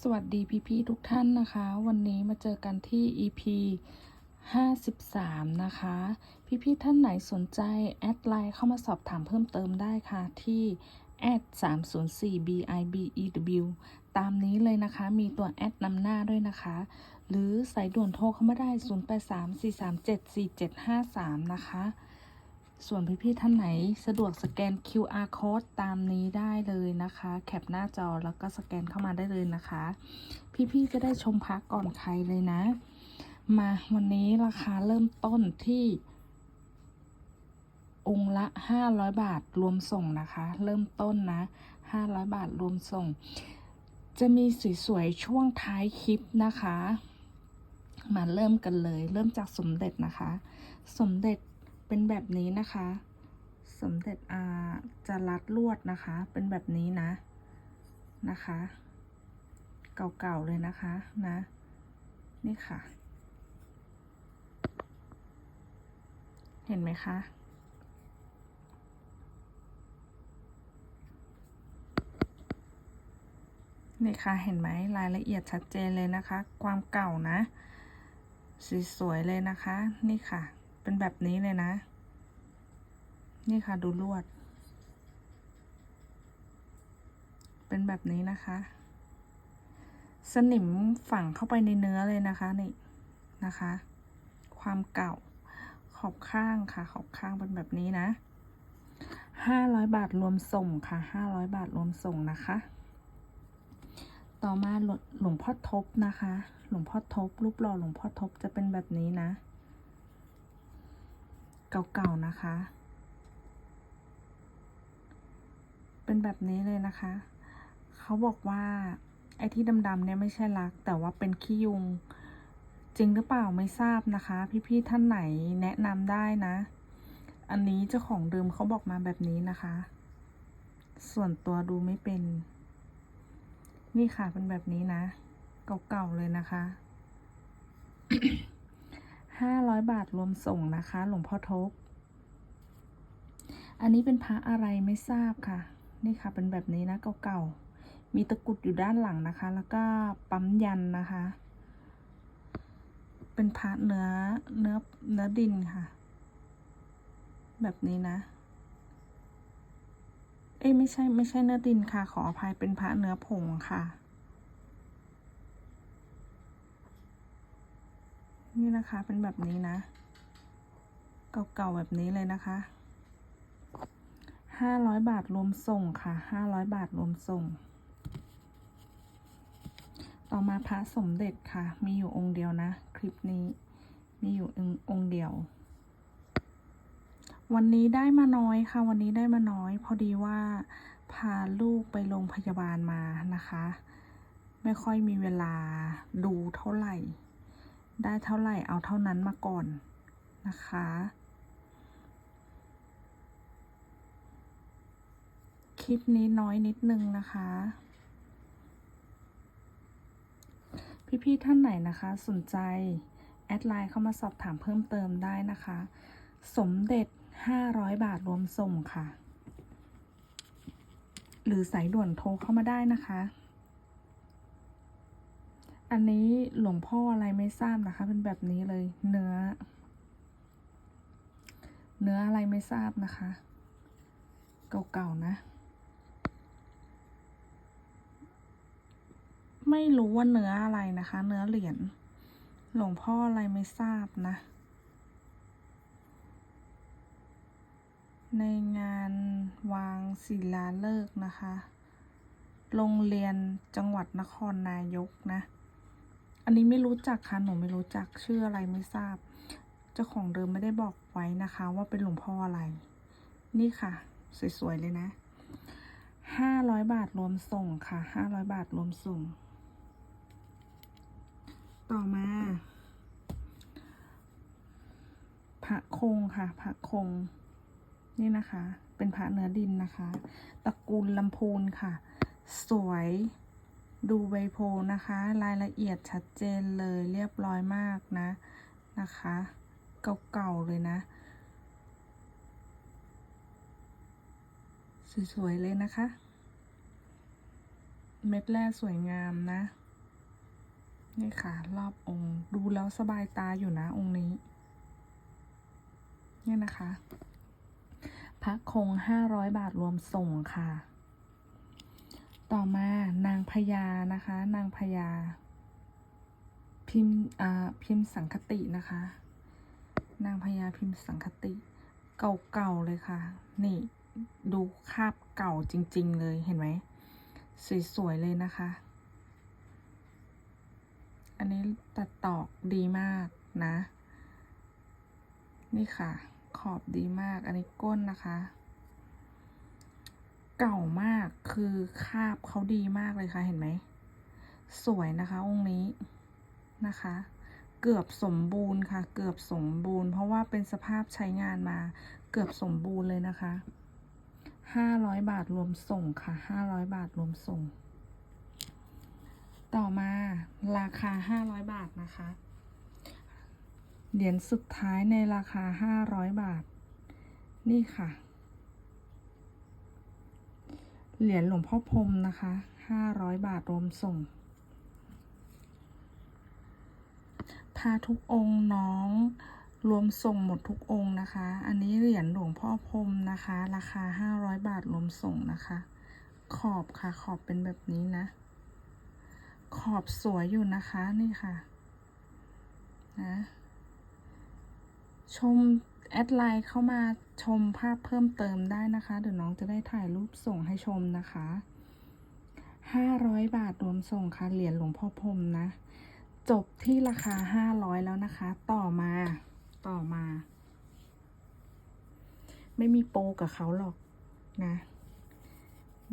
สวัสดีพี่ๆทุกท่านนะคะ วันนี้มาเจอกันที่ EP 53 นะคะ พี่ๆท่านไหนสนใจ แอดไลน์เข้ามาสอบถามเพิ่มเติมได้ค่ะที่แอด304 bibew ตามนี้เลยนะคะ มีตัวแอดนำหน้าด้วยนะคะ หรือสายด่วนโทรเข้ามาได้ 0834374753 นะคะ ส่วนพี่ๆท่านไหนสะดวกสแกน QR code ตามนี้ได้เลยนะคะ แคปหน้าจอแล้วก็สแกนเข้ามาได้เลยนะคะ พี่ๆจะได้ชมพักก่อนใครเลยนะ มาวันนี้ราคาเริ่มต้นที่องค์ละ 500 บาทรวมส่งนะคะ เริ่มต้นนะ 500 บาทรวมส่ง จะมีสวยๆช่วงท้ายคลิปนะคะ มาเริ่มกันเลย เริ่มจากสมเด็จนะคะ สมเด็จ เป็นแบบนี้นะคะ สมเด็จอาจะรัดลวดนะคะ เป็นแบบนี้นะนะคะ เก่าๆเลยนะคะนะ นี่ค่ะ เห็นไหมคะนี่ค่ะ เห็นไหมรายละเอียดชัดเจนเลยนะคะ ความเก่านะสสวยเลยนะคะ นี่ค่ะ เป็นแบบนี้เลยนะ นี่ค่ะดูลวด เป็นแบบนี้นะคะ สนิมฝังเข้าไปในเนื้อเลยนะคะนี่นะคะ ความเก่าขอบข้างค่ะ ขอบข้างเป็นแบบนี้นะห้าร้อยบาทรวมส่งค่ะห้าร้อยบาทรวมส่งนะคะ ต่อมาหลวงพ่อทบนะคะ หลวงพ่อทบรูปหล่อหลวงพ่อทบจะเป็นแบบนี้นะ เก่าๆนะคะ เป็นแบบนี้เลยนะคะ เขาบอกว่าไอ้ที่ดำๆเนี่ยไม่ใช่รัก แต่ว่าเป็นขี้ยุง จริงหรือเปล่าไม่ทราบนะคะ พี่ๆท่านไหนแนะนำได้นะ อันนี้เจ้าของเดิมเขาบอกมาแบบนี้นะคะ ส่วนตัวดูไม่เป็น นี่ค่ะเป็นแบบนี้นะ เก่าๆเลยนะคะ 500 บาทรวมส่งนะคะ หลวงพ่อทกอันนี้เป็นพระอะไรไม่ทราบค่ะ นี่ค่ะ เป็นแบบนี้นะเก่าๆ มีตะกุดอยู่ด้านหลังนะคะ แล้วก็ปั๊มยันนะคะ เป็นพระเนื้อเนื้อเนื้อดินค่ะ แบบนี้นะ เอ้ไม่ใช่ไม่ใช่เนื้อดินค่ะ ขออภัยเป็นพระเนื้อผงค่ะ นะคะ เป็นแบบนี้นะ เก่าๆแบบนี้เลยนะคะห้าร้อยบาทรวมส่งค่ะห้าร้อยบาทรวมส่ง ต่อมาพระสมเด็จค่ะ มีอยู่องค์เดียวนะ คลิปนี้ มีอยู่องค์เดียว วันนี้ได้มาน้อยค่ะ วันนี้ได้มาน้อย พอดีว่าพาลูกไปโรงพยาบาลมานะคะ ไม่ค่อยมีเวลาดูเท่าไหร่ ได้เท่าไหร่เอาเท่านั้นมาก่อนนะคะ คลิปนี้น้อยนิดนึงนะคะ พี่ๆท่านไหนนะคะสนใจแอดไลน์เข้ามาสอบถามเพิ่มเติมได้นะคะ สมเด็จ 500 บาทรวมส่งค่ะ หรือสายด่วนโทรเข้ามาได้นะคะ อันนี้หลวงพ่ออะไรไม่ทราบนะคะ เป็นแบบนี้เลย เนื้อ เนื้ออะไรไม่ทราบนะคะ เก่าๆนะ ไม่รู้ว่าเนื้ออะไรนะคะ เนื้อเหรียญหลวงพ่ออะไรไม่ทราบนะ ในงานวางศิลาฤกษ์นะคะ โรงเรียนจังหวัดนครนายกนะ อันนี้ไม่รู้จักค่ะหนูไม่รู้จักชื่ออะไรไม่ทราบ เจ้าของเดิมไม่ได้บอกไว้นะคะ ว่าเป็นหลวงพ่ออะไร นี่ค่ะ สวยๆเลยนะห้าร้อยบาทรวมส่งค่ะห้าร้อยบาทรวมส่ง ต่อมาพระคงค่ะพระคง นี่นะคะ เป็นพระเนื้อดินนะคะตระกูลลำพูนค่ะ สวย ดูใบโพนะคะ รายละเอียดชัดเจนเลยเรียบร้อยมากนะนะคะ เก่าๆเลยนะ สวยๆเลยนะคะ เม็ดแรกสวยงามนะ นี่ค่ะ รอบองค์ดูแล้วสบายตาอยู่นะองค์นี้ เนี่ยนะคะ พระคงห้าร้อยบาทรวมส่งค่ะ ต่อมานางพญานะคะ นางพญาพิมพ์อ่าพิมพ์สังคตินะคะ นางพญาพิมพ์สังคติ เก่าๆเลยค่ะ นี่ดูคาบเก่าจริง ๆ เลยเห็นไหมสวย ๆ เลยนะคะ อันนี้ตัดตอกดีมากนะ นี่ค่ะ ขอบดีมาก อันนี้ก้นนะคะ เก่ามากคือคาบเขาดีมากเลยค่ะเห็นไหม สวยนะคะองค์นี้นะคะ เกือบสมบูรณ์ค่ะ เกือบสมบูรณ์ เพราะว่าเป็นสภาพใช้งานมา เกือบสมบูรณ์เลยนะคะห้าร้อยบาทรวมส่งค่ะห้าร้อยบาทรวมส่ง ต่อมาราคาห้าร้อยบาทนะคะเหรียญสุดท้ายในราคาห้าร้อยบาท นี่ค่ะ เหรียญหลวงพ่อพรมนะคะห้าร้อยบาทรวมส่งพาทุกองค์น้องรวมส่งหมดทุกองค์นะคะ อันนี้เหรียญหลวงพ่อพรมนะคะ ราคาห้าร้อยบาทรวมส่งนะคะ ขอบค่ะขอบเป็นแบบนี้นะ ขอบสวยอยู่นะคะนี่ค่ะนะชมแอดไลน์เข้ามา ชมภาพเพิ่มเติมได้นะคะ เดี๋ยวน้องจะได้ถ่ายรูปส่งให้ชมนะคะห้าร้อยบาทรวมส่งค่ะเหรียญหลวงพ่อพรมนะ จบที่ราคาห้าร้อยแล้วนะคะ ต่อมาต่อมา ไม่มีโปกับเขาหรอกนะ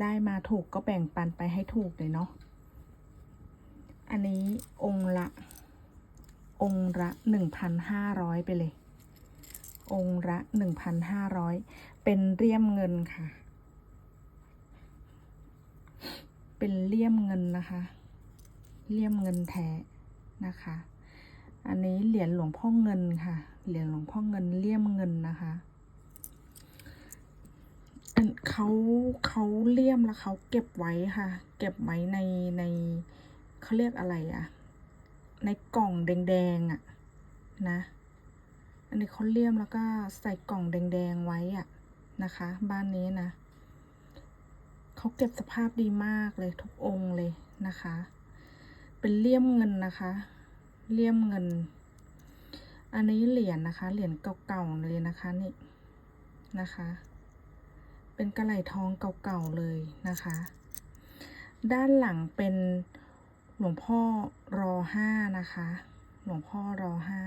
ได้มาถูกก็แบ่งปันไปให้ถูกเลยเนาะอันนี้องค์ละ องค์ละหนึ่งพันห้าร้อยไปเลย องค์ละหนึ่งพันห้าร้อยเป็นเลี่ยมเงินค่ะ เป็นเลี่ยมเงินนะคะ เลี่ยมเงินแท้นะคะ อันนี้เหรียญหลวงพ่อเงินค่ะ เหรียญหลวงพ่อเงินเลี่ยมเงินนะคะเขาเขาเลี่ยมแล้วเขาเก็บไว้ค่ะ เก็บไว้ในในเขาเรียกอะไรอะในกล่องแดงๆอะนะ อันนี้เขาเลี่ยมแล้วก็ใส่กล่องแดง ๆ ไว้อะนะคะ บ้านนี้นะเขาเก็บสภาพดีมากเลยทุกองค์เลยนะคะ เป็นเลี่ยมเงินนะคะ เลี่ยมเงิน อันนี้เหรียญนะคะ เหรียญเก่าๆเลยนะคะนี่นะคะ เป็นกระไหลทองเก่าๆเลยนะคะ ด้านหลังเป็นหลวงพ่อรอห้านะคะ หลวงพ่อรอห้า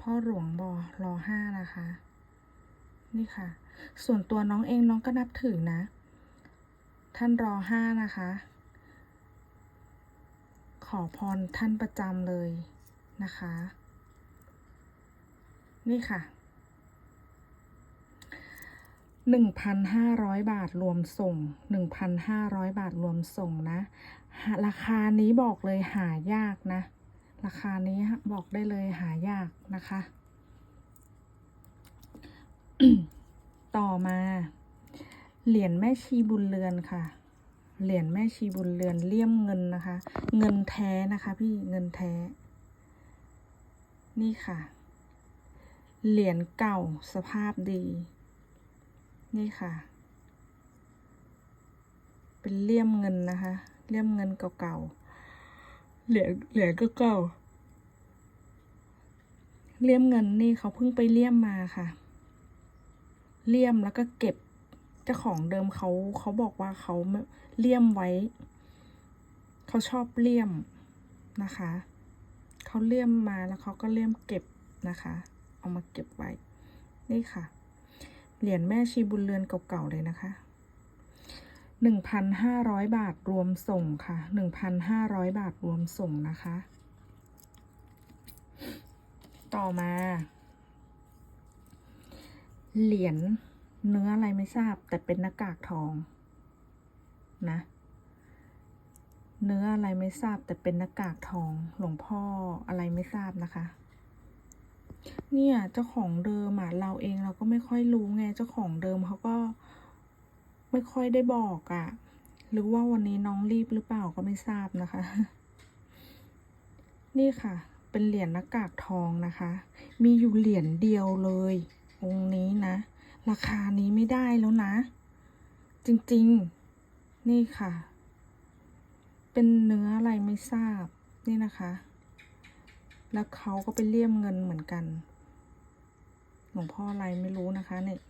พ่อหลวงบอรอห้านะคะ นี่ค่ะ ส่วนตัวน้องเองน้องก็นับถือนะ ท่านรอห้านะคะ ขอพรท่านประจำเลยนะคะ นี่ค่ะหนึ่งพันห้าร้อยบาทรวมส่งหนึ่งพันห้าร้อยบาทรวมส่งนะ ราคานี้บอกเลยหายากนะ ราคานี้บอกได้เลยหายากนะคะ ต่อมา เหรียญแม่ชีบุญเรือนค่ะ เหรียญแม่ชีบุญเรือนเลี่ยมเงินนะคะ เงินแท้นะคะพี่เงินแท้ นี่ค่ะ เหรียญเก่าสภาพดี นี่ค่ะ เป็นเลี่ยมเงินนะคะ เลี่ยมเงินเก่าๆ เหรียญเหรียญก็เก่าเลี่ยมเงินนี่เขาเพิ่งไปเลี่ยมมาค่ะ เลี่ยมแล้วก็เก็บเจ้าของเดิมเขาเขาบอกว่าเขาเลี่ยมไว้ เขาชอบเลี่ยมนะคะ เขาเลี่ยมมาแล้วเขาก็เลี่ยมเก็บนะคะ เอามาเก็บไว้ นี่ค่ะ เหรียญแม่ชีบุญเรือนเก่าๆเลยนะคะ หนึ่งพันห้าร้อยบาทรวมส่งค่ะหนึ่งพันห้าร้อยบาทรวมส่งนะคะ ต่อมา เหรียญเนื้ออะไรไม่ทราบ แต่เป็นหน้ากากทอง นะ เนื้ออะไรไม่ทราบ แต่เป็นหน้ากากทองหลวงพ่ออะไรไม่ทราบนะคะ เนี่ยเจ้าของเดิมอะเราเองเราก็ไม่ค่อยรู้ไงเจ้าของเดิมเขาก็ ไม่ค่อยได้บอกอะ หรือว่าวันนี้น้องรีบหรือเปล่าก็ไม่ทราบนะคะ นี่ค่ะ เป็นเหรียญหน้ากากทองนะคะ มีอยู่เหรียญเดียวเลย องค์นี้นะ ราคานี้ไม่ได้แล้วนะ จริงๆ นี่ค่ะ เป็นเนื้ออะไรไม่ทราบ นี่นะคะ แล้วเขาก็ไปเลี่ยมเงินเหมือนกัน หลวงพ่ออะไรไม่รู้นะคะเนี่ย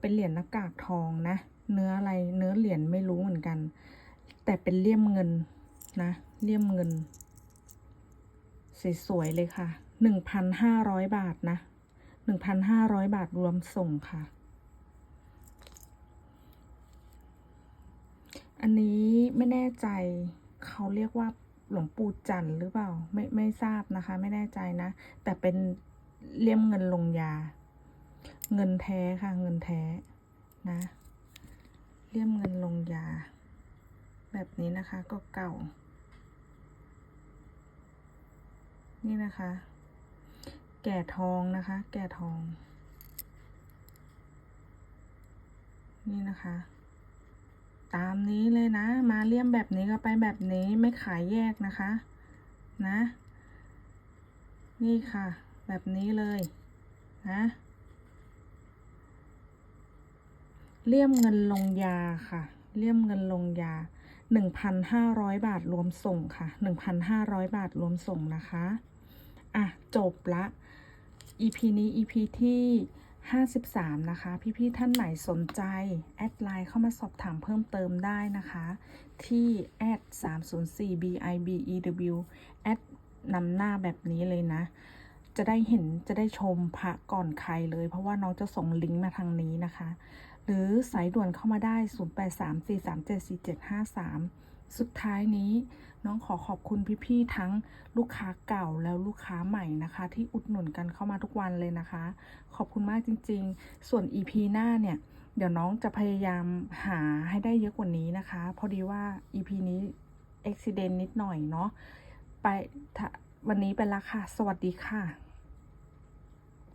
เป็นเหรียญหน้ากากทองนะ เนื้ออะไรเนื้อเหรียญไม่รู้เหมือนกัน แต่เป็นเลี่ยมเงินนะเลี่ยมเงินสวยๆเลยค่ะหนึ่งพันห้าร้อยบาทนะหนึ่งพันห้าร้อยบาทรวมส่งค่ะ อันนี้ไม่แน่ใจเขาเรียกว่าหลวงปู่จันหรือเปล่า ไม่ไม่ทราบนะคะ ไม่แน่ใจนะ แต่เป็นเลี่ยมเงินลงยา เงินแท้ค่ะ เงินแท้นะ เลี่ยมเงินลงยา แบบนี้นะคะก็เก่า นี่นะคะ แก่ทองนะคะ แก่ทอง นี่นะคะ ตามนี้เลยนะ มาเลี่ยมแบบนี้ก็ไปแบบนี้ไม่ขายแยกนะคะ นะ นี่ค่ะ แบบนี้เลยนะ เลี่ยมเงินลงยาค่ะ เลี่ยมเงินลงยา 1,500 บาทรวมส่งค่ะ 1,500 บาทรวมส่งนะคะ อะ จบละ EP นี้ EP ที่53 นะคะ พี่ ๆ ท่านไหนสนใจ แอดไลน์เข้ามาสอบถามเพิ่มเติมได้นะคะ ที่แอด304 bibew แอดนำหน้าแบบนี้เลยนะ จะได้เห็นจะได้ชมพระก่อนใครเลย เพราะว่าน้องจะส่งลิงก์มาทางนี้นะคะ หรือสายด่วนเข้ามาได้ 0834374753 สุดท้ายนี้ น้องขอขอบคุณพี่ๆทั้งลูกค้าเก่าแล้วลูกค้าใหม่นะคะ ที่อุดหนุนกันเข้ามาทุกวันเลยนะคะ ขอบคุณมากจริง ๆ ส่วน EP หน้าเนี่ย เดี๋ยวน้องจะพยายามหาให้ได้เยอะกว่านี้นะคะ พอดีว่า EP นี้อุบิเหตุนิดหน่อยเนาะไปวันนี้ไปละค่ะ สวัสดีค่ะ